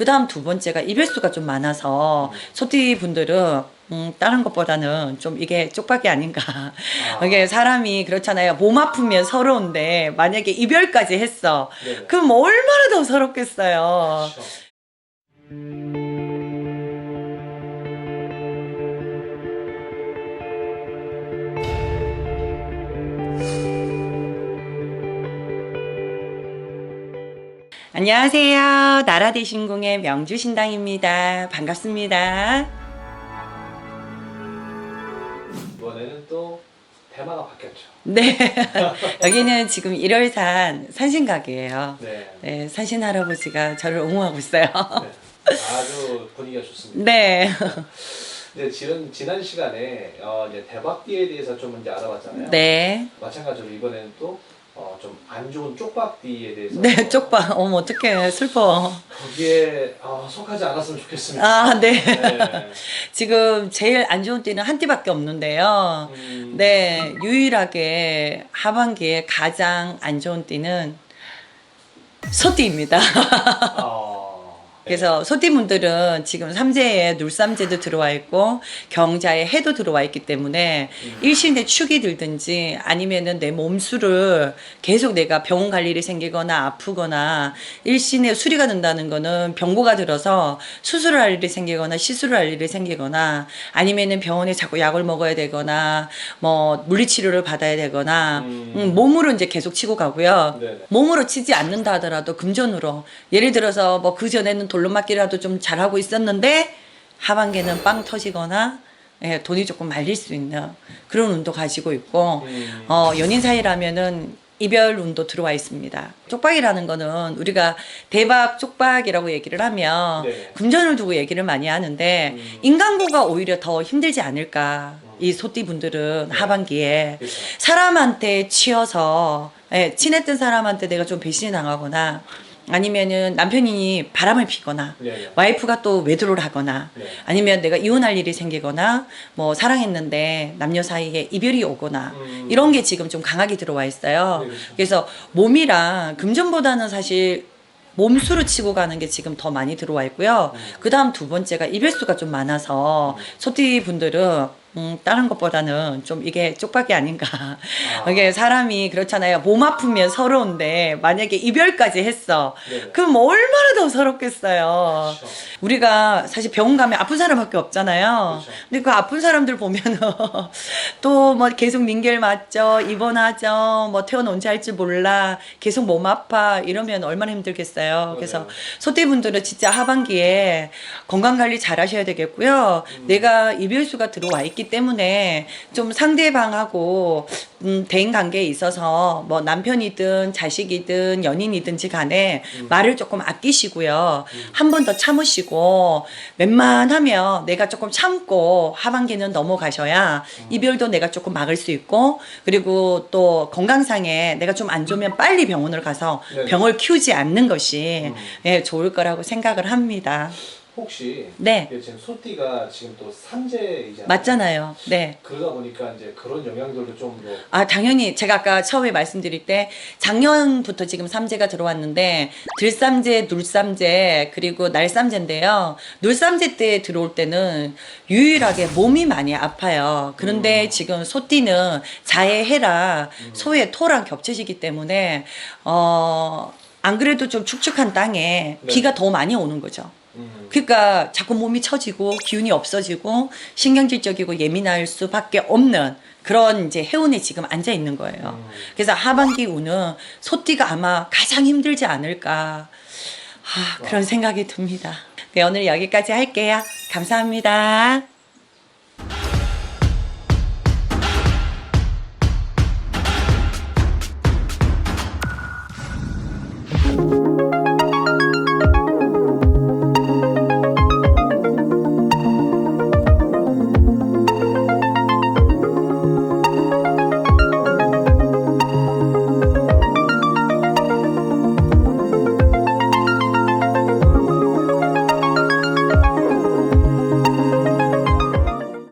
그 다음 두 번째가 이별수가 좀 많아서 소띠 분들은 음, 다른 것보다는 좀 이게 쪽박이 아닌가. 이게 사람이 그렇잖아요. 몸 아프면 서러운데 만약에 이별까지 했어. 네네. 그럼 얼마나 더 서럽겠어요. 그렇죠. 안녕하세요. 나라대신궁의 명주신당입니다. 반갑습니다. 이번에는 또 테마가 바뀌었죠. 네. 여기는 지금 일월산 산신각이에요. 네. 네, 산신 할아버지가 저를 옹호하고 있어요. 네. 아주 분위기가 좋습니다. 네. 이제 지난 지난 시간에 어, 이제 대박띠에 대해서 좀 이제 알아봤잖아요. 네. 마찬가지로 이번에는 또 어, 좀 안 좋은 쪽박띠에 대해서 네, 쪽박. 어머, 어떡해. 슬퍼. 거기에 어, 속하지 않았으면 좋겠습니다. 아, 네. 네. 지금 제일 안 좋은 띠는 한 띠밖에 없는데요. 음, 네, 유일하게 하반기에 가장 안 좋은 띠는 소띠입니다. 어, 그래서 소띠분들은 지금 삼재에 눌삼재도 들어와 있고 경자에 해도 들어와 있기 때문에 음. 일신에 축이 들든지 아니면은 내 몸수를 계속 내가 병원 갈 일이 생기거나 아프거나 일신에 수리가 된다는 거는 병고가 들어서 수술을 할 일이 생기거나 시술을 할 일이 생기거나 아니면은 병원에 자꾸 약을 먹어야 되거나 뭐 물리치료를 받아야 되거나 음. 음, 몸으로 이제 계속 치고 가고요. 네네. 몸으로 치지 않는다 하더라도 금전으로 예를 들어서 뭐 그 전에는 돌로 맞기라도 좀 잘하고 있었는데 하반기는 빵 터지거나 예, 돈이 조금 말릴 수 있는 그런 운도 가지고 있고 음. 어, 연인 사이라면은 이별 운도 들어와 있습니다. 쪽박이라는 거는 우리가 대박 쪽박이라고 얘기를 하면 네. 금전을 두고 얘기를 많이 하는데 음. 인간고가 오히려 더 힘들지 않을까. 이 소띠 분들은 네. 하반기에 그렇죠. 사람한테 치여서 예, 친했던 사람한테 내가 좀 배신이 당하거나 아니면은 남편이 바람을 피거나 네, 네. 와이프가 또 외도를 하거나 네. 아니면 내가 이혼할 일이 생기거나 뭐 사랑했는데 남녀 사이에 이별이 오거나 음. 이런 게 지금 좀 강하게 들어와 있어요. 네. 그래서 몸이랑 금전보다는 사실 몸수로 치고 가는 게 지금 더 많이 들어와 있고요. 음. 그 다음 두 번째가 이별수가 좀 많아서 소띠 분들은 음, 다른 것보다는 좀 이게 쪽박이 아닌가. 아. 이게 사람이 그렇잖아요. 몸 아프면 서러운데 만약에 이별까지 했어. 네네. 그럼 얼마나 더 서럽겠어요. 그렇죠. 우리가 사실 병원 가면 아픈 사람밖에 없잖아요. 그렇죠. 근데 그 아픈 사람들 보면은 또 뭐 계속 링겔 맞죠, 입원하죠, 뭐 퇴원 언제 할지 몰라, 계속 몸 아파 이러면 얼마나 힘들겠어요. 그래서 맞아요. 소띠분들은 진짜 하반기에 건강 관리 잘 하셔야 되겠고요. 음. 내가 이별수가 들어와 있기 때문에 좀 상대방하고 음, 대인 관계에 있어서 뭐 남편이든 자식이든 연인이든지 간에 음. 말을 조금 아끼시고요. 한번 더 참으시고 웬만하면 내가 조금 참고 하반기는 넘어가셔야 음. 이별도 내가 조금 막을 수 있고 그리고 또 건강상에 내가 좀 안 좋으면 빨리 병원을 가서 네네. 병을 키우지 않는 것이 음. 예, 좋을 거라고 생각을 합니다. 혹시 네. 이게 지금 소띠가 지금 또 삼재이잖아요. 맞잖아요. 네. 그러다 보니까 이제 그런 영향들도 좀 더. 아, 당연히 제가 아까 처음에 말씀드릴 때 작년부터 지금 삼재가 들어왔는데 들삼재, 눌삼재, 그리고 날삼재인데요. 눌삼재 때 들어올 때는 유일하게 몸이 많이 아파요. 그런데 음. 지금 소띠는 자의 해라 소의 토랑 겹쳐지기 때문에 어, 안 그래도 좀 축축한 땅에 네. 비가 더 많이 오는 거죠. 음. 그러니까 자꾸 몸이 처지고 기운이 없어지고 신경질적이고 예민할 수밖에 없는 그런 이제 해운에 지금 앉아 있는 거예요. 음. 그래서 하반기 운은 소띠가 아마 가장 힘들지 않을까 아, 그런 생각이 듭니다. 네, 오늘 여기까지 할게요. 감사합니다.